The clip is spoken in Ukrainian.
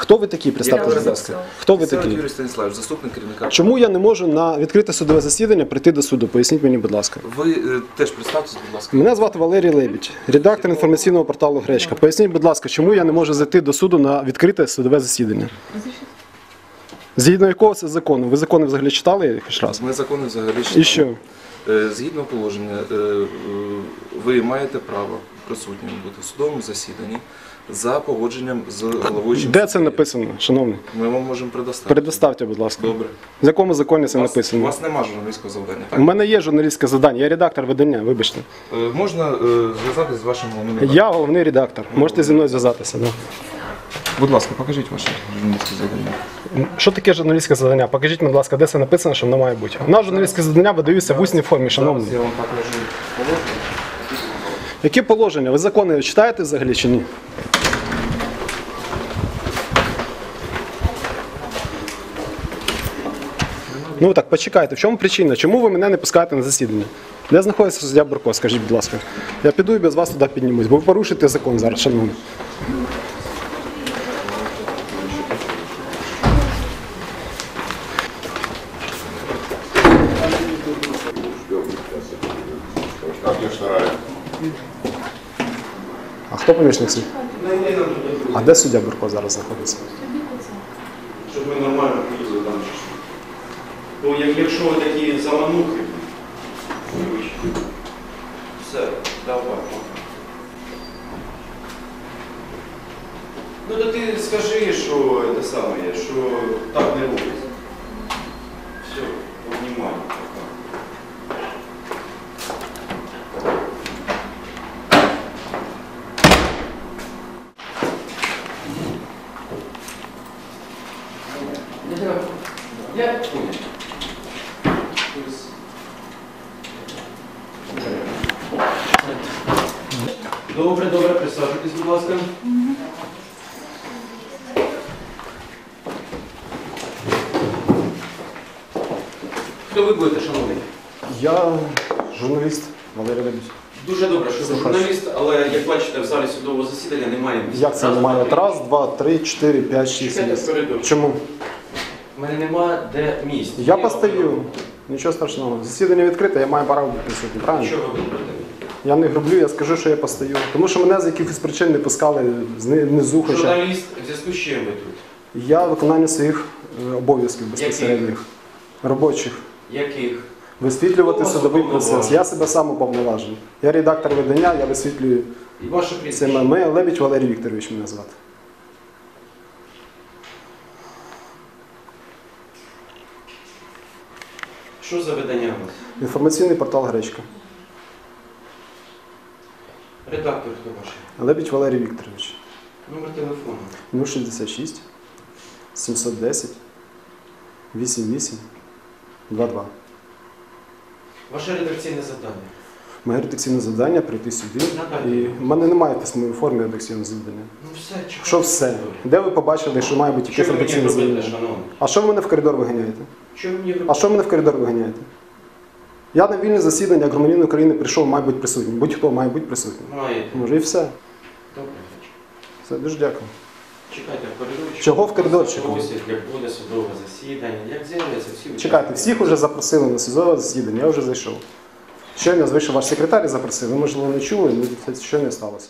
Хто ви такі? Представте, будь ласка. Хто ви такі? Юрій Станіславович, заступник керівника. Чому я не можу на відкрите судове засідання прийти до суду? Поясніть мені, будь ласка. Ви е, теж представтесь, будь ласка. Мене звати Валерій Лебідь, редактор інформаційного порталу Гречка. Поясніть, будь ласка, чому я не можу зайти до суду на відкрите судове засідання? Згідно якого це закону? Ви закони взагалі читали хоч раз? Ми закони взагалі І читали. що? Е, Згідно положення, е, е, ви маєте право присутнім бути в судовому засіданні за погодженням з головуючим. Де це написано, шановний? Ми вам можемо предоставити. Предоставте, будь ласка. Добре. В якому законі це вас- У написано? вас немає журналістського завдання, У так? мене є журналістське завдання, я редактор видання, вибачте. Е, Можна е, зв'язатися з вашим головним редактором? Я головний редактор. Можете зі мною зв'язатися. Да. Будь ласка, покажіть ваше журналістське завдання. Що таке журналістське завдання? Покажіть, будь ласка, де це написано, що воно має бути. У нас журналістське завдання видаються в усній формі, шановні. Зараз я вам покажу положення. Які положення? Ви закони читаєте взагалі чи ні? Ну так, почекайте, в чому причина? Чому ви мене не пускаєте на засідання? Де знаходиться суддя Бурко, скажіть, будь ласка. Я піду і без вас туди піднімусь, бо ви порушуєте закон зараз, шановні. А хто помічник судді? А де суддя Бурко зараз знаходиться? Щоб ми нормально поїздили там. чи що. Бо якщо ви такі заманухи, все, давай. Ну то ти скажи, що те саме, що так не робиться. Все, обнімай. Я понял. Добре, добре, присаджуйтесь, будь ласка. Хто ви будете, шановний? Я журналіст Валерій Лебідь. Дуже добре, що ви журналіст, але як бачите, в залі судового засідання немає місця. Як це Раз, немає? два, три. Раз, два, три, чотири, п'ять, шість. Чекайте сім. Чому? У мене немає де місць. Я Ні, постою. Нічого страшного. Засідання відкрите, я маю право бути присутнім, правильно? Що ви робите? Я не грублю, я скажу, що я постою. Тому що мене з якихось причин не пускали зни- внизу, хоча Журналіст, в зв'язку з чим ви тут? я виконання своїх е, обов'язків безпосередніх, робочих. Яких? Висвітлювати судовий процес. Я себе сам уповноважений. Я редактор видання, я висвітлюю І ваше прізвище? мене. Лебідь Валерій Вікторович мене звати. Що за видання у вас? Інформаційний портал Гречка. Редактор хто ваш? Лебідь Валерій Вікторович. Номер телефону. 066 710 88 22. Ваше редакційне завдання. Моє редакційне завдання прийти сюди. І в мене немає в письмовій формі редакційного завдання. Ну все, чекайте. Що все? Де ви побачили, що має бути якесь редакційне завдання? А що ви мене в коридор виганяєте? Що ви мені А що мене в коридор виганяєте? Я на вільне засідання як громадянин України прийшов, має бути присутній. Будь-хто має бути присутній. Маєте. Може і все. Добре. Все, дуже дякую. Чекайте в коридорчику. Чого в коридорчику? Ось, як буде судове засідання. Як з'являться всі Чекайте, всіх вже запросили на СІЗО засідання, я вже зайшов. Щойно вийшов ваш секретар і запросив. Ви, можливо, не чули, але це щойно сталося.